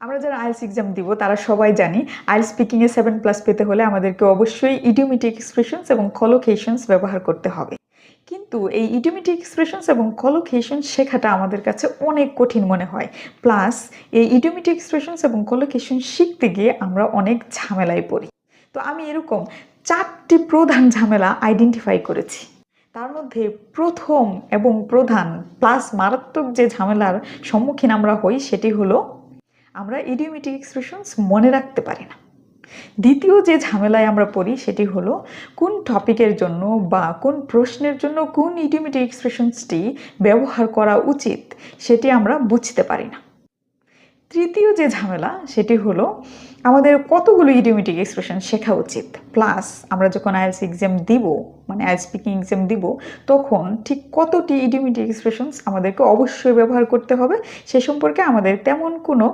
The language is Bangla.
আমরা যারা আইএলস এক্সাম দিব, তারা সবাই জানি আইএলস স্পিকিংয়ে সেভেন প্লাস পেতে হলে আমাদেরকে অবশ্যই ইডিওমেটিক এক্সপ্রেশনস এবং কলোকেশনস ব্যবহার করতে হবে। কিন্তু এই ইডিওমেটিক এক্সপ্রেশনস এবং কলোকেশন শেখাটা আমাদের কাছে অনেক কঠিন মনে হয়। প্লাস এই ইডিওমেটিক এক্সপ্রেশনস এবং কলোকেশন শিখতে গিয়ে আমরা অনেক ঝামেলায় পড়ি। তো আমি এরকম চারটি প্রধান ঝামেলা আইডেন্টিফাই করেছি। তার মধ্যে প্রথম এবং প্রধান প্লাস মারাত্মক যে ঝামেলার সম্মুখীন আমরা হই, সেটি হলো আমরা ইডিওমেটিক এক্সপ্রেশনস মনে রাখতে পারি না। দ্বিতীয় যে ঝামেলায় আমরা পড়ি সেটি হলো, কোন টপিকের জন্য বা কোন প্রশ্নের জন্য কোন ইডিওমেটিক এক্সপ্রেশনসটি ব্যবহার করা উচিত সেটি আমরা বুঝতে পারি না। তৃতীয় যে ঝামেলা সেটি হলো, আমাদের কতগুলো ইডিওমেটিক এক্সপ্রেশন শেখা উচিত। প্লাস আমরা যখন আইএলস এক্সাম দিব মানে আইএলস স্পিকিং এক্সাম দিব, তখন ঠিক কতটি ইডিওমেটিক এক্সপ্রেশনস আমাদেরকে অবশ্যই ব্যবহার করতে হবে, সে সম্পর্কে আমাদের তেমন কোনো